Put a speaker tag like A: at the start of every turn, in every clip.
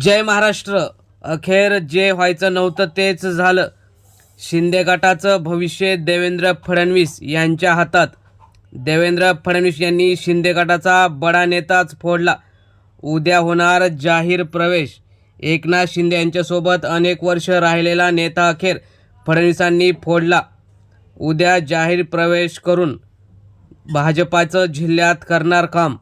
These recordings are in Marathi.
A: जय महाराष्ट्र. अखेर जे व्हायचं नव्हतं तेच झालं. शिंदे गटाचं भविष्य देवेंद्र फडणवीस यांच्या हातात. देवेंद्र फडणवीस यांनी शिंदे गटाचा बडा नेताच फोडला. उद्या होणार जाहीर प्रवेश. एकनाथ शिंदे यांच्यासोबत अनेक वर्ष राहिलेला नेता अखेर फडणवीसांनी फोडला. उद्या जाहीर प्रवेश करून भाजपाचं जिल्ह्यात करणार काम.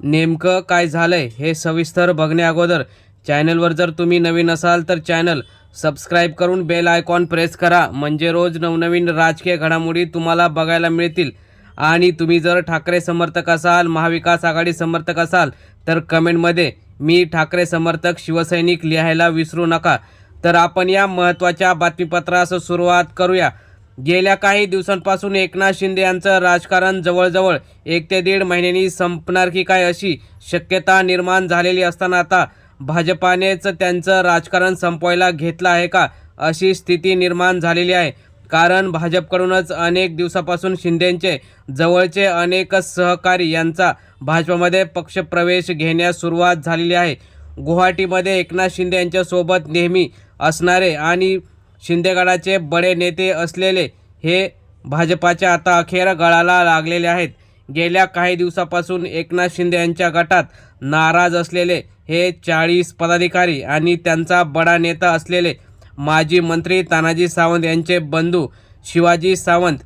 A: नेमकं काय झालंय हे सविस्तर बघण्याअगोदर चॅनलवर जर तुम्ही नवीन असाल तर चॅनल सबस्क्राईब करून बेल आयकॉन प्रेस करा. म्हणजे रोज नवनवीन राजकीय घडामोडी तुम्हाला बघायला मिळतील. आणि तुम्ही जर ठाकरे समर्थक असाल महाविकास आघाडी समर्थक असाल तर कमेंटमध्ये मी ठाकरे समर्थक शिवसैनिक लिहायला विसरू नका. तर आपण या महत्त्वाच्या बातमीपत्रास सुरुवात करूया. गेल्या काही दिवसांपासून एकनाथ शिंदे यांचं राजकारण जवळजवळ एक ते दीड महिन्यांनी संपणार की काय अशी शक्यता निर्माण झालेली असताना आता भाजपानेच त्यांचं राजकारण संपवायला घेतलं आहे का? अशी स्थिती निर्माण झालेली आहे. कारण भाजपकडूनच अनेक दिवसापासून शिंदेंचे जवळचे अनेक सहकारी यांचा भाजपमध्ये पक्षप्रवेश घेण्यास सुरुवात झालेली आहे. गुवाहाटीमध्ये एकनाथ शिंदे यांच्यासोबत नेहमी असणारे आणि शिंदेगडाचे बडे नेते असलेले हे भाजपाच्या आता अखेर गळाला लागलेले आहेत. गेल्या काही दिवसापासून एकनाथ शिंदे यांच्या गटात नाराज असलेले हे चाळीस पदाधिकारी आणि त्यांचा बडा नेता असलेले माजी मंत्री तानाजी सावंत यांचे बंधू शिवाजी सावंत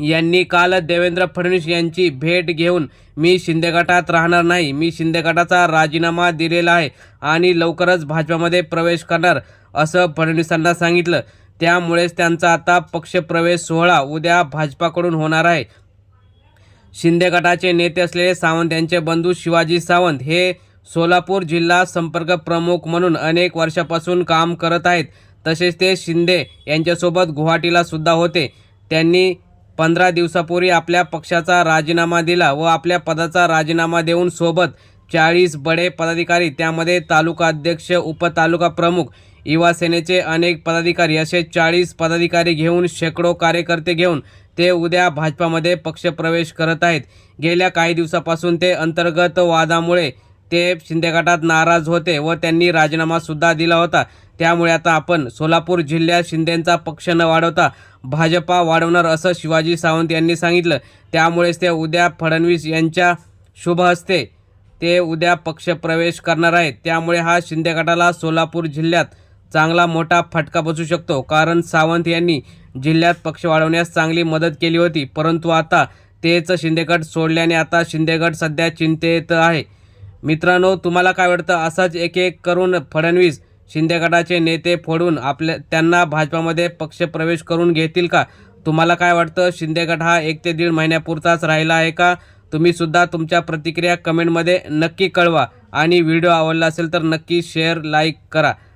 A: यांनी काल देवेंद्र फडणवीस यांची भेट घेऊन मी शिंदे गटात राहणार नाही. मी शिंदे गटाचा राजीनामा दिलेला आहे आणि लवकरच भाजपामध्ये प्रवेश करणार असं फडणवीसांना सांगितलं. त्यामुळेच त्यांचा आता पक्षप्रवेश सोहळा उद्या भाजपाकडून होणार आहे. शिंदे गटाचे नेते असलेले सावंत यांचे बंधू शिवाजी सावंत हे सोलापूर जिल्हा संपर्क प्रमुख म्हणून अनेक वर्षापासून काम करत आहेत. तसेच ते शिंदे यांच्यासोबत गुवाहाटीला सुद्धा होते. त्यांनी पंधरा दिवसापूर्वी आपल्या पक्षाचा राजीनामा दिला व आपल्या पदाचा राजीनामा देऊन सोबत चाळीस बडे पदाधिकारी त्यामध्ये तालुका अध्यक्ष उपतालुका प्रमुख युवा सेनेचे अनेक पदाधिकारी असे चाळीस पदाधिकारी घेऊन शेकडो कार्यकर्ते घेऊन ते उद्या भाजपामध्ये पक्षप्रवेश करत आहेत. गेल्या काही दिवसापासून ते अंतर्गत वादामुळे ते शिंदे गटात नाराज होते व त्यांनी राजीनामासुद्धा दिला होता. त्यामुळे आता आपण सोलापूर जिल्ह्यात शिंदेंचा पक्ष न वाढवता भाजपा वाढवणार असं शिवाजी सावंत यांनी सांगितलं. त्यामुळेच ते उद्या फडणवीस यांच्या शुभ हस्ते ते उद्या पक्षप्रवेश करणार आहेत. त्यामुळे हा शिंदे गटाला सोलापूर जिल्ह्यात चांगला मोठा फटका बसू शकतो. कारण सावंत यांनी जिल्ह्यात पक्ष वाढवण्यास चांगली मदत केली होती. परंतु आता तेच शिंदेगड सोडल्याने आता शिंदेगड सध्या चिंतेत आहे. मित्रांनो तुम्हाला काय वाटतं? असाच एक एक करून फडणवीस शिंदे गटाचे नेते फोडून आपल्या त्यांना भाजपामध्ये पक्षप्रवेश करून घेतील का? तुम्हाला काय वाटतं? शिंदे गट हा एक ते दीड महिन्यापुरताच राहिला आहे का? तुम्हीसुद्धा तुमच्या प्रतिक्रिया कमेंटमध्ये नक्की कळवा. आणि व्हिडिओ आवडला असेल तर नक्की शेअर लाईक करा.